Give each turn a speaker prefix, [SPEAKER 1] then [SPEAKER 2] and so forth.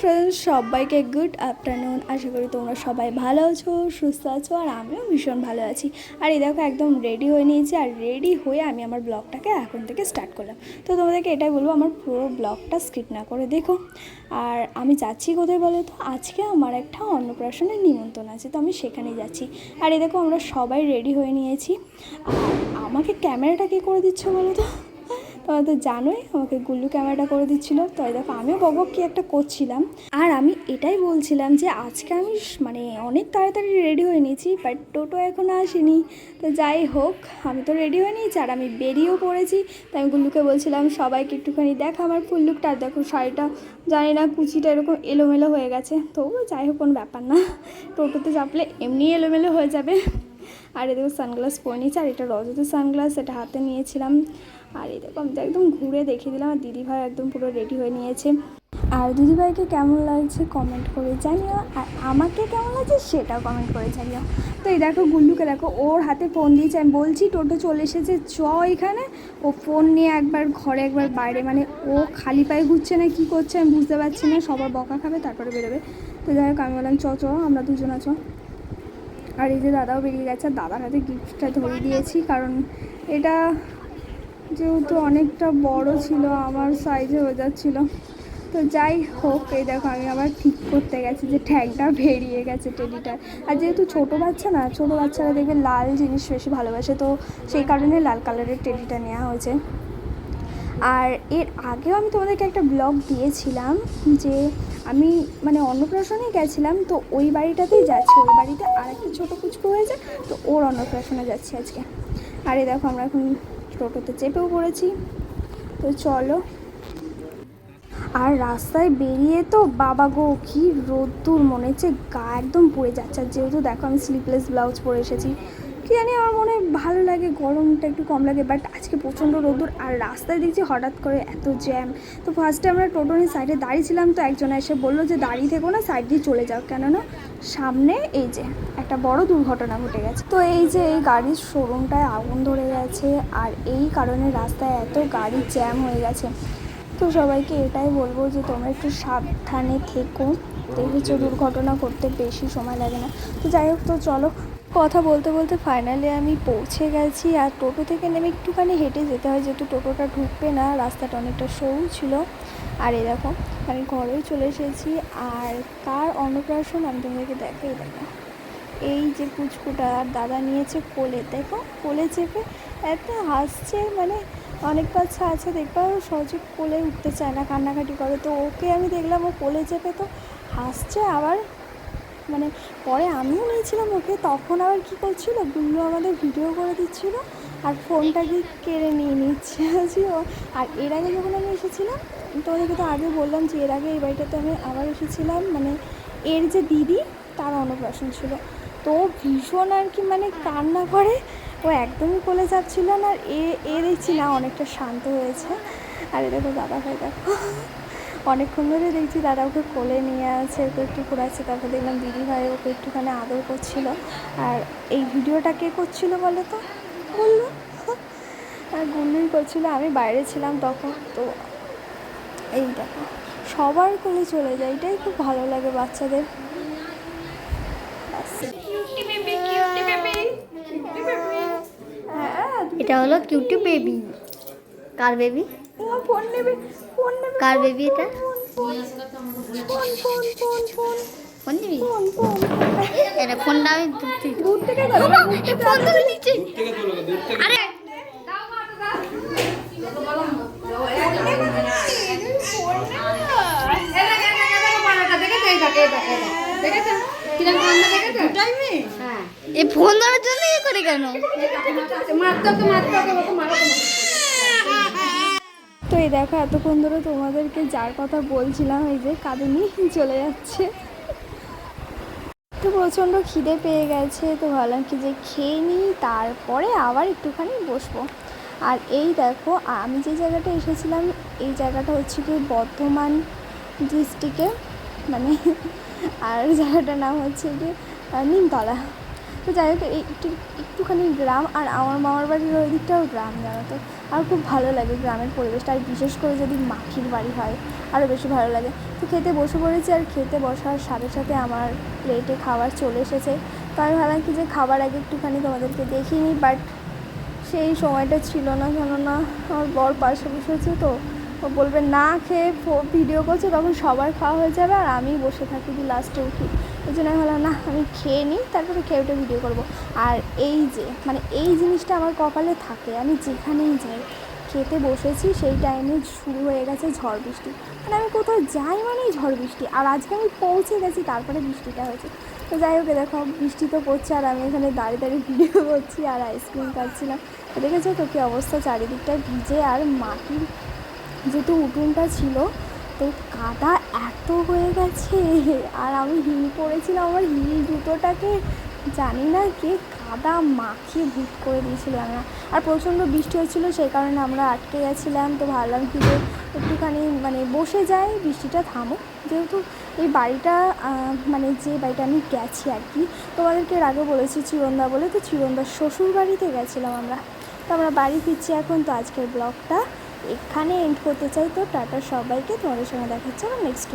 [SPEAKER 1] Friends সবাইকে good afternoon আশা করি তোমরা সবাই ভালো আছো, সুস্থ আছো, আর আমিও ভীষণ ভালো আছি। আর এই দেখো, একদম রেডি হয়ে নিয়েছি। আর রেডি হয়ে আমি আমার ব্লগটাকে এখন থেকে স্টার্ট করলাম। তো তোমাদেরকে এটাই বলব, আমার পুরো ব্লগটা স্কিপ না করে দেখো। আর আমি যাচ্ছি কোথায় বলো তো? আজকে আমার একটা অন্নপ্রাশনের নিমন্ত্রণ আছে, তো আমি সেখানেই যাচ্ছি। আর এই দেখো, আমরা সবাই রেডি হয়ে নিয়েছি। আর আমাকে ক্যামেরাটা কে করে দিচ্ছে বলো তো? তোমরা তো জানোই, আমাকে গুল্লু ক্যামেরাটা করে দিচ্ছিল। তো দেখো, আমিও বক কি একটা করছিলাম। আর আমি এটাই বলছিলাম যে, আজকে আমি মানে অনেক তাড়াতাড়ি রেডি হয়ে নিয়েছি বাট টোটো এখনও আসেনি। তো যাই হোক, আমি তো রেডি হয়ে নিয়েছি, আর আমি বেরিয়েও পড়েছি। তো আমি গুল্লুকে বলছিলাম, সবাইকে একটুখানি দেখ আমার ফুল লুকটা আর দেখো, শাড়িটা জানি না, কুচিটা এরকম এলোমেলো হয়ে গেছে। তবুও যাই হোক, কোনো ব্যাপার না। টোটোতে চাপলে এমনি এলোমেলো হয়ে যাবে। আর এই দেখো সানগ্লাস পরে নিয়েছি, আর এটা রজতের সানগ্লাস এটা হাতে নিয়েছিলাম। আর এই দেখো তো একদম ঘুরে দেখিয়ে দিলাম, আর দিদিভাই একদম পুরো রেডি হয়ে নিয়েছে। আর দিদিভাইকে কেমন লাগছে কমেন্ট করে জানিও, আর আমাকে কেমন লাগছে সেটাও কমেন্ট করে জানিও। তো এই দেখো, গুল্লুকে দেখো, ওর হাতে ফোন দিয়েছে। আমি বলছি, টোটো চলে এসেছে, চ এখানে। ও ফোন নিয়ে একবার ঘরে, একবার বাইরে মানে ও খালি পায়ে ঘুরছে না, কি করছে আমি বুঝতে পারছি না। সবার বকা খাবে, তারপরে বেরোবে। তো যাই হোক, আমি বললাম, চ চ, আমরা দুজন আছো আর এই যে দাদাও বেরিয়ে গেছে দাদার হাতে গিফটটা ধরিয়ে দিয়েছি, কারণ এটা যেহেতু অনেকটা বড় ছিল, আমার সাইজে হয়ে যাচ্ছিল তো যাই হোক, এই দেখো আমি আবার ঠিক করতে গেছি যে ঠ্যাংটা বেরিয়ে গেছে টেডিটার আর যেহেতু ছোটো বাচ্চা না, ছোটো বাচ্চারা দেখবে লাল জিনিস বেশি ভালোবাসে, তো সেই কারণে লাল কালারের টেডিটা নেওয়া হয়েছে। আর এর আগেও আমি তোমাদেরকে একটা ব্লগ দিয়েছিলাম যে আমি মানে অন্নপ্রাশনে গেছিলাম, তো ওই বাড়িটাতেই যাচ্ছি। ওই বাড়িতে আর একটা ছোটো কুচকু হয়েছে, তো ওর অন্নপ্রাশনে যাচ্ছি আজকে। আর দেখো আমরা এখন টোটোতে চেপেও পড়েছি। তো চলো। আর রাস্তায় বেরিয়ে তো, বাবা গো, কি রোদ্দুর মনে হচ্ছে, গা একদম পড়ে যাচ্ছে। আর যেহেতু দেখো আমি স্লিপলেস ব্লাউজ পরে এসেছি, কি জানি আমার মনে হয় ভালো লাগে, গরমটা একটু কম লাগে বাট আজকে প্রচণ্ড রোদ্দুর। আর রাস্তায় দেখছি হঠাৎ করে এত জ্যাম তো ফার্স্টে আমরা টোটোনের সাইডে দাঁড়িয়েছিলাম তো একজন এসে বলল যে, দাঁড়িয়ে থেকো না সাইড দিয়ে চলে যাও। কেননা সামনে এই যে একটা বড় দুর্ঘটনা ঘটে গেছে। তো এই যে এই গাড়ির শোরুমটায় আগুন ধরে গেছে আর এই কারণে রাস্তায় এত গাড়ি জ্যাম হয়ে গেছে। তো সবাইকে এটাই বলব যে তোমরা একটু সাবধানে থেকো। দেখেছ দুর্ঘটনা করতে বেশি সময় লাগে না। তো যাই হোক, তো চলো কথা বলতে বলতে ফাইনালি আমি পৌঁছে গেছি আর টোটো থেকে নেমে একটুখানি হেঁটে যেতে হয়, যেহেতু টোটোটা ঢুকবে না, রাস্তাটা অনেকটা সরু ছিল। আর দেখো আমি ঘরেও চলে এসেছি আর কার অন্নপ্রাশন আমি তোমাদেরকে দেখাই দেখো। এই যে পুচকুটা আর দাদা নিয়েছে কোলে, দেখো, কোলে চেপে এত হাসছে মানে অনেক বাচ্চা আছে দেখবা ও সহজে কোলে উঠতে চায় না, কান্নাকাটি করে। তো ওকে আমি দেখলাম ও কোলে চেপে তো হাসছে, আবার মানে পরে আমিও নিয়েছিলাম ওকে, তখন আবার কী করছিল গুল্লু আমাদের ভিডিও করে দিচ্ছিল আর ফোনটাকে কেড়ে নিয়ে নিচ্ছে? আছি আর এর আগে যখন আমি এসেছিলাম তোমাদেরকে তো আগে বললাম যে এর আগে এই বাড়িটাতে আমি আবার এসেছিলাম। মানে এর যে দিদি, তার অন্নপ্রাশন ছিল। তো ভীষণ আর কি মানে কান্না করে। ও একদমই কোলে যাচ্ছিল না, আর এ এ দেখছি না অনেকটা শান্ত হয়েছে। আর এ দেখো দাদা ভাই দেখো। অনেকক্ষণ ধরে দেখছি দাদা ওকে কোলে নিয়ে আছে, ওকে একটু ঘোরাচ্ছে। তারপর দেখলাম দিদি ভাই ওকে একটুখানি আদর করছিল। আর এই ভিডিওটা কে করছিল বলো তো? বলল আর গুল্লুই করছিল আমি বাইরে ছিলাম তখন তো এই দেখো সবার কোলে চলে যায় এটাই খুব ভালো লাগে বাচ্চাদের। হ্যাঁ
[SPEAKER 2] এটা হলো কিউটি বেবি। কার বেবি?
[SPEAKER 1] ফোন নেবে ফোন নেবে
[SPEAKER 2] কার বেবি এটা?
[SPEAKER 1] Phone phone phone phone phone
[SPEAKER 2] phone. দিবি
[SPEAKER 1] ফোন ফোন
[SPEAKER 2] এটা ফোনটা আমি
[SPEAKER 1] দূর থেকে ধরো তো এই দেখো এতক্ষণ ধরে তোমাদেরকে যার কথা বলছিলাম এই যে কাঁদুনি চলে যাচ্ছে। তো প্রচণ্ড খিদে পেয়ে গেছে, তো ভাবলাম কি যে খেয়ে নিই, তারপরে আবার একটুখানি বসবো। আর এই দেখো, আমি যে জায়গাটা এসেছিলাম, এই জায়গাটা হচ্ছে কি বর্ধমান ডিস্ট্রিক্টে মানে আর জায়গাটার নাম হচ্ছে কি নিমতলা। তো যাই হোক, এই একটু, একটুখানি গ্রাম আর আমার মামার বাড়ির ওই দিকটাও গ্রাম, জানো তো। আর খুব ভালো লাগে গ্রামের পরিবেশটা, আর বিশেষ করে যদি মাটির বাড়ি হয় আরও বেশি ভালো লাগে। তো খেতে বসে পড়েছি আর খেতে বসার সাথে সাথে আমার প্লেটে খাবার চলে এসেছে। তো আমি ভাবলাম কি যে খাবার আগে একটুখানি তোমাদেরকে দেখিনি বাট সেই সময়টা ছিল না, কেননা আমার বর পাশে বসেছে তো। বলবে না খেয়ে ভিডিও করছে, তখন সবার খাওয়া হয়ে যাবে আর আমি বসে থাকি যে লাস্টে উঠি। ওই জন্য আমি ভাবলাম না, আমি খেয়ে নিই, তারপরে খেয়ে উঠে ভিডিও করব। আর এই যে মানে এই জিনিসটা আমার কপালে থাকে, আমি যেখানেই যাই, খেতে বসেছি, সেই টাইমে শুরু হয়ে গেছে ঝড় বৃষ্টি। মানে আমি কোথাও যাই মানেই ঝড় বৃষ্টি, আর আজকে আমি পৌঁছে গেছি তারপরে বৃষ্টিটা হয়েছে। তো যাই হোক দেখো, বৃষ্টি তো পড়ছে আর আমি এখানে দাঁড়িয়ে দাঁড়িয়ে ভিডিও করছি আর আইসক্রিম খাচ্ছিলাম। দেখেছ তো কী অবস্থা চারিদিকটা ভিজে আর মাটির যেহেতু উঠোনটা ছিল, তো কাদা এত হয়ে গেছে। আর আমি হিল পরেছিলাম, আমার হিল জুতোটাকে জানি না কে কাদা মাখিয়ে ভুট করে দিয়েছিল না। আর প্রচণ্ড বৃষ্টি হচ্ছিল, সেই কারণে আমরা আটকে গেছিলাম, তো ভাবলাম কি যে একটুখানি মানে বসে যাই, বৃষ্টিটা থামুক। যেহেতু এই বাড়িটা মানে যে বাড়িটা আমি গেছি আর কি, তোমাদেরকে এর আগে বলেছি চিরন্দা বলে, তো চিরন্দার শ্বশুর বাড়িতে গেছিলাম আমরা। তো আমরা বাড়ি ফিরছি এখন, তো আজকের ব্লগটা। এখানে এন্ড করতে চাই তো টাটা সবাইকে তোমাদের সঙ্গে দেখাচ্ছে আমার নেক্সট